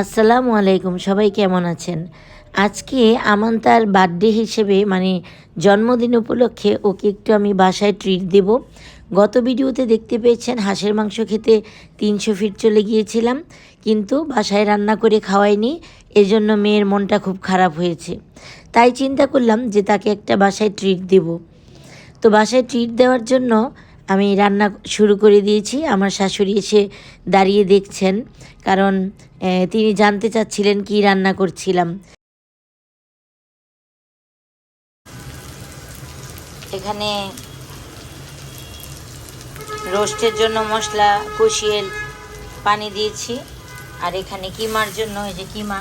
আসসালামু আলাইকুম, সবাই কেমন আছেন? আজকে আমান তার বার্থডে হিসেবে মানে জন্মদিন উপলক্ষে ওকে একটু আমি বাসায় ট্রিট দেব। গত ভিডিওতে দেখতে পেয়েছেন, হাঁসের মাংস খেতে তিনশো ফিট চলে গিয়েছিলাম, কিন্তু বাসায় রান্না করে খাওয়াইনি, এজন্য মেয়ের মনটা খুব খারাপ হয়েছে। তাই চিন্তা করলাম যে তাকে একটা বাসায় ট্রিট দেব। তো বাসায় ট্রিট দেওয়ার জন্য আমি রান্না শুরু করে দিয়েছি। আমার শাশুড়ি এসে দাঁড়িয়ে দেখছেন, কারণ তিনি জানতে চাচ্ছিলেন কি রান্না করছিলাম। এখানে রোস্টের জন্য মশলা কষিয়ে পানি দিয়েছি। আর এখানে কিমার জন্য, এই যে কিমা,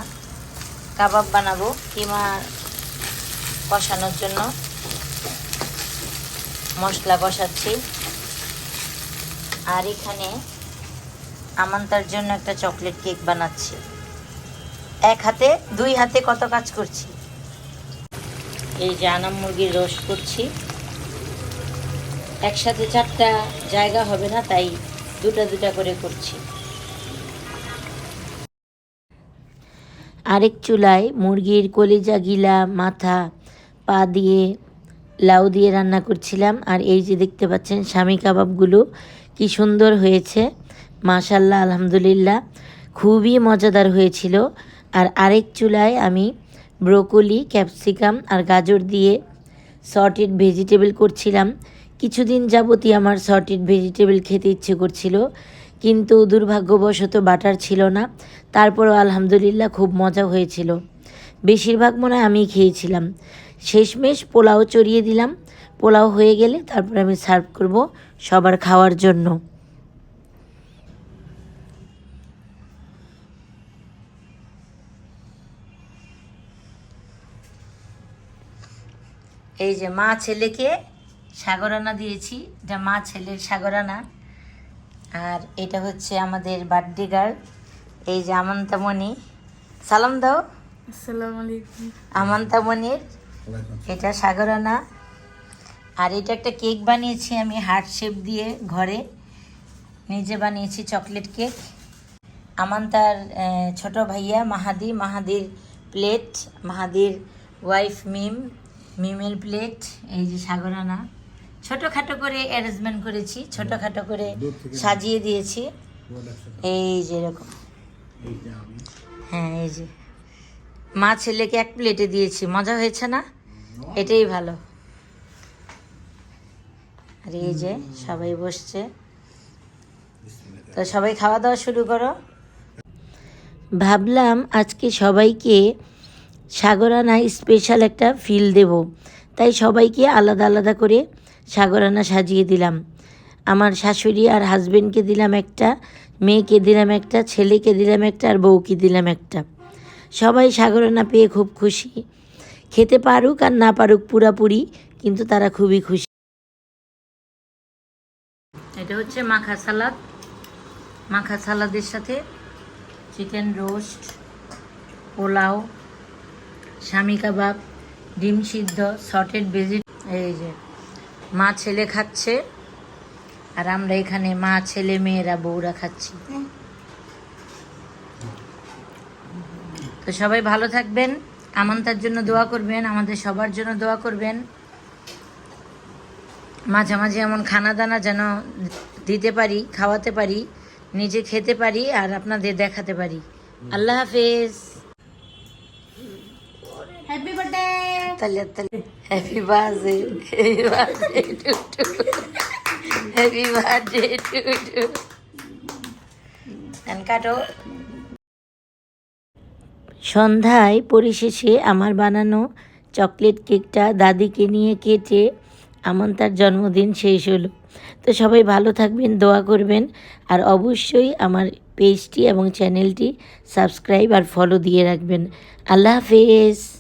কাবাব বানাবো, কিমা কষানোর জন্য মশলা কষাচ্ছি। আর এখানে আমান্তার জন্য একটা চকলেট কেক বানাচ্ছি। এক হাতে, দুই হাতে কত কাজ করছি। এই যে আনাম মুরগির রোস্ট করছি। একসাথে চারটা জায়গা হবে না, তাই দুটা দুটা করে করছি। আরেক চুলায় মুরগির কলিজা গিলা, মাথা, পা দিয়ে লাউ দিয়ে রান্না করছিলাম। আর এই যে দেখতে পাচ্ছেন স্বামী কাবাবগুলো কি সুন্দর হয়েছে। মাশাল্লাহ আলহামদুলিল্লাহ। খুবই মজাদার হয়েছিল। আর আরেক চুলায় আমি ব্রোকলি, ক্যাপসিকাম আর গাজর দিয়ে সর্টেড ভেজিটেবল করছিলাম। কিছুদিন যাবতই আমার সর্টেড ভেজিটেবল খেতে ইচ্ছে করছিল। কিন্তু দুর্ভাগ্যবশত বাটার ছিল না। তারপরও আলহামদুলিল্লাহ খুব মজা হয়েছিল। বেশিরভাগ মনে হয় আমি খেয়েছিলাম। শেষমেশ পোলাও চড়িয়ে দিলাম। পোলাও হয়ে গেলে তারপর আমি সার্ভ করব সবার খাওয়ার জন্য। এই যে মা ছেলেকে সাগরানা দিয়েছি। এটা মা ছেলের সাগরানা। আর এটা হচ্ছে আমাদের বার্থডে গার্ল এই যে আমন্তামণি। সালাম দাও। আসসালামু আলাইকুম। আমন্তামণির এটা সাগরানা। আর এটা একটা কেক বানিয়েছি আমি হার্ট শেপ দিয়ে ঘরে। নিজে বানিয়েছি চকলেট কেক। আমান্তার আহ, ছোট ভাইয়া মাহাদি। মাহাদির প্লেট মাহাদির ওয়াইফ মিম মিমের প্লেট এই যে সাগরানা। ছোটোখাটো করে অ্যারেঞ্জমেন্ট করেছি ছোটোখাটো করে সাজিয়ে দিয়েছি। এই যে এরকম। হ্যাঁ এই যে। মা ছেলেকে এক প্লেটে দিয়েছি। মজা হয়েছে না? এটাই ভালো। আর এই যে সবাই বসছে। তো সবাই খাওয়া দাওয়া শুরু করো। ভাবলাম আজকে সবাইকে সাগরানা স্পেশাল একটা ফিল দেব। তাই সবাইকে আলাদা আলাদা করে সাগরানা সাজিয়ে দিলাম। আমার শাশুড়ি আর হাজবেন্ডকে দিলাম একটা, মেয়েকে দিলাম একটা, ছেলেকে দিলাম একটা, আর বউকে দিলাম একটা। সবাই সাগরানা পেয়ে খুব খুশি। খেতে পারুক আর না পারুক পুরাপুরি কিন্তু তারা খুবই খুশি। এটা হচ্ছে মাখা সালাদ। মাখা সালাদের সাথে চিকেন রোস্ট পোলাও স্বামী কাবাব ডিম সিদ্ধ সটেড ভেজি এই যে মা ছেলে খাচ্ছে আর আমরা এখানে মা ছেলে মেয়েরা বউরা খাচ্ছি। তো সবাই ভালো থাকবেন। আমান্তার জন্য দোয়া করবেন আমাদের সবার জন্য দোয়া করবেন। মাঝে মাঝে এমন খানা দানা যেন দিতে পারি খাওয়াতে পারি নিজে খেতে পারি আর আপনাদের দেখাতে পারি। আল্লাহ হাফেজ। হ্যাপি বার্থডে তাহলে তাহলে happy birthday happy birthday to to happy birthday to to কাটো। সন্ধ্যায় পরিশেষে আমার বানানো চকলেট কেকটা দাদিকে নিয়ে কেটে আমন তার জন্মদিন শেষ হলো। তো সবাই ভালো থাকবেন, দোয়া করবেন, আর অবশ্যই আমার পেজটি এবং চ্যানেলটি সাবস্ক্রাইব আর ফলো দিয়ে রাখবেন। আল্লাহ হাফেজ।